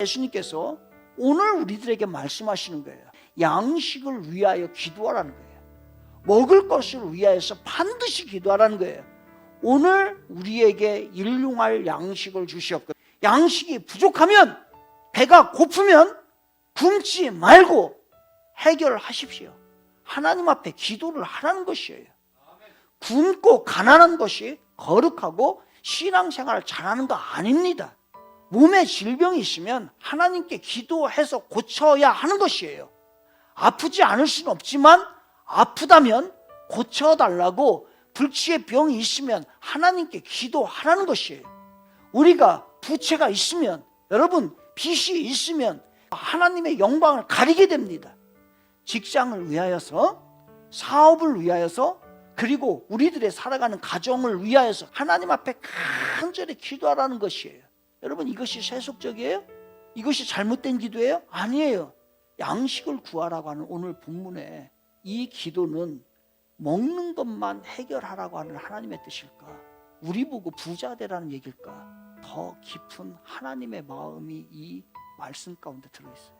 예수님께서 오늘 우리들에게 말씀하시는 거예요. 양식을 위하여 기도하라는 거예요. 먹을 것을 위하여서 반드시 기도하라는 거예요. 오늘 우리에게 일용할 양식을 주셨고 양식이 부족하면 배가 고프면 굶지 말고 해결하십시오. 하나님 앞에 기도를 하라는 것이에요. 굶고 가난한 것이 거룩하고 신앙생활을 잘하는 거 아닙니다. 몸에 질병이 있으면 하나님께 기도해서 고쳐야 하는 것이에요. 아프지 않을 수는 없지만 아프다면 고쳐달라고 불치의 병이 있으면 하나님께 기도하라는 것이에요. 우리가 부채가 있으면 여러분 빚이 있으면 하나님의 영광을 가리게 됩니다. 직장을 위하여서 사업을 위하여서 그리고 우리들의 살아가는 가정을 위하여서 하나님 앞에 간절히 기도하라는 것이에요. 여러분 이것이 세속적이에요? 이것이 잘못된 기도예요? 아니에요. 양식을 구하라고 하는 오늘 본문에 이 기도는 먹는 것만 해결하라고 하는 하나님의 뜻일까? 우리 보고 부자 되라는 얘기일까? 더 깊은 하나님의 마음이 이 말씀 가운데 들어있어요.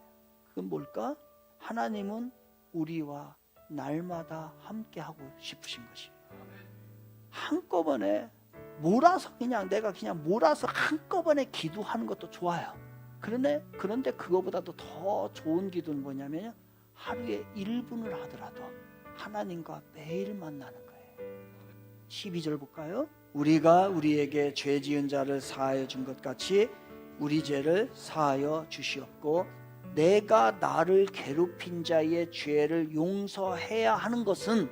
그건 뭘까? 하나님은 우리와 날마다 함께 하고 싶으신 것이에요. 한꺼번에 몰아서 그냥 내가 그냥 몰아서 한꺼번에 기도하는 것도 좋아요. 그런데 그런데 그거보다도 더 좋은 기도는 뭐냐면요. 하루에 1분을 하더라도 하나님과 매일 만나는 거예요. 12절 볼까요? 우리가 우리에게 죄 지은 자를 사하여 준 것 같이 우리 죄를 사하여 주시옵고 내가 나를 괴롭힌 자의 죄를 용서해야 하는 것은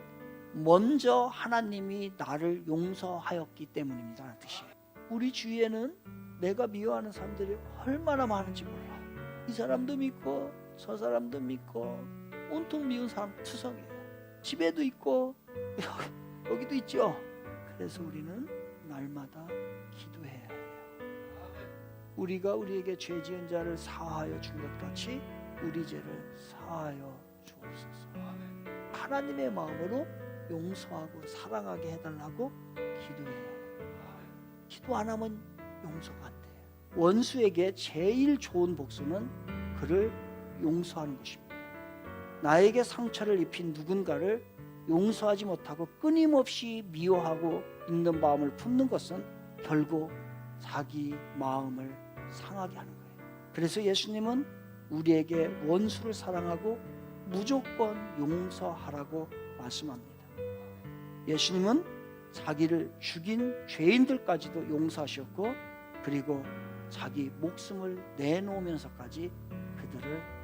먼저 하나님이 나를 용서하였기 때문입니다. 라는 뜻이에요. 우리 주위에는 내가 미워하는 사람들이 얼마나 많은지 몰라. 이 사람도 믿고 저 사람도 믿고 온통 미운 사람 투성이에요. 집에도 있고 여기, 여기도 있죠. 그래서 우리는 날마다 기도해야 해요. 우리가 우리에게 죄 지은 자를 사하여 준 것 같이 우리 죄를 사하여 주옵소서. 하나님의 마음으로 용서하고 사랑하게 해달라고 기도해요. 기도 안 하면 용서가 안 돼요. 원수에게 제일 좋은 복수는 그를 용서하는 것입니다. 나에게 상처를 입힌 누군가를 용서하지 못하고 끊임없이 미워하고 있는 마음을 품는 것은 결국 자기 마음을 상하게 하는 거예요. 그래서 예수님은 우리에게 원수를 사랑하고 무조건 용서하라고 말씀합니다. 예수님은 자기를 죽인 죄인들까지도 용서하셨고 그리고 자기 목숨을 내놓으면서까지 그들을.